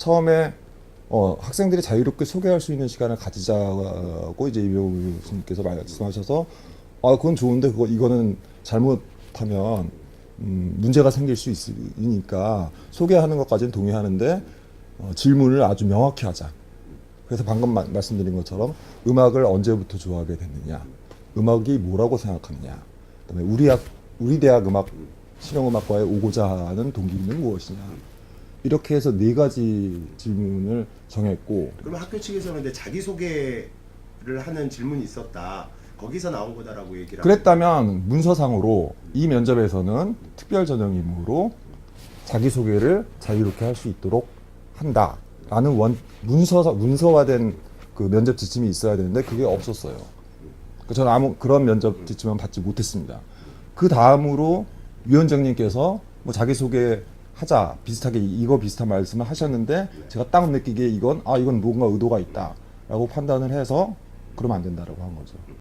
처음에 어, 학생들이 자유롭게 소개할 수 있는 시간을 가지자고 이제 이병우 교수님께서 말씀하셔서 아 그건 좋은데 그거 이거는 잘못하면 음, 문제가 생길 수 있으니까 소개하는 것까지는 동의하는데 어, 질문을 아주 명확히 하자. 그래서 방금 마- 말씀드린 것처럼 음악을 언제부터 좋아하게 됐느냐, 음악이 뭐라고 생각하느냐, 그다음에 우리 학 우리 대학 음악 실용음악과에 오고자 하는 동기는 무엇이냐 이렇게 해서 네 가지 질문을 정했고 그러면 학교 측에서는 이제 자기 소개를 하는 질문이 있었다. 거기서 나온 거다라고 얘기를 그랬다면 문서상으로 이 면접에서는 특별 전형 임무로 자기 소개를 자유롭게 할 수 있도록 한다라는 원 문서 문서화된 그 면접 지침이 있어야 되는데 그게 없었어요. 그 저는 아무 그런 면접 지침은 받지 못했습니다. 그 다음으로 위원장님께서 뭐 자기 소개 하자 비슷하게 이거 비슷한 말씀을 하셨는데 제가 딱 느끼기에 이건 아 이건 뭔가 의도가 있다라고 판단을 해서 그러면 안 된다라고 한 거죠.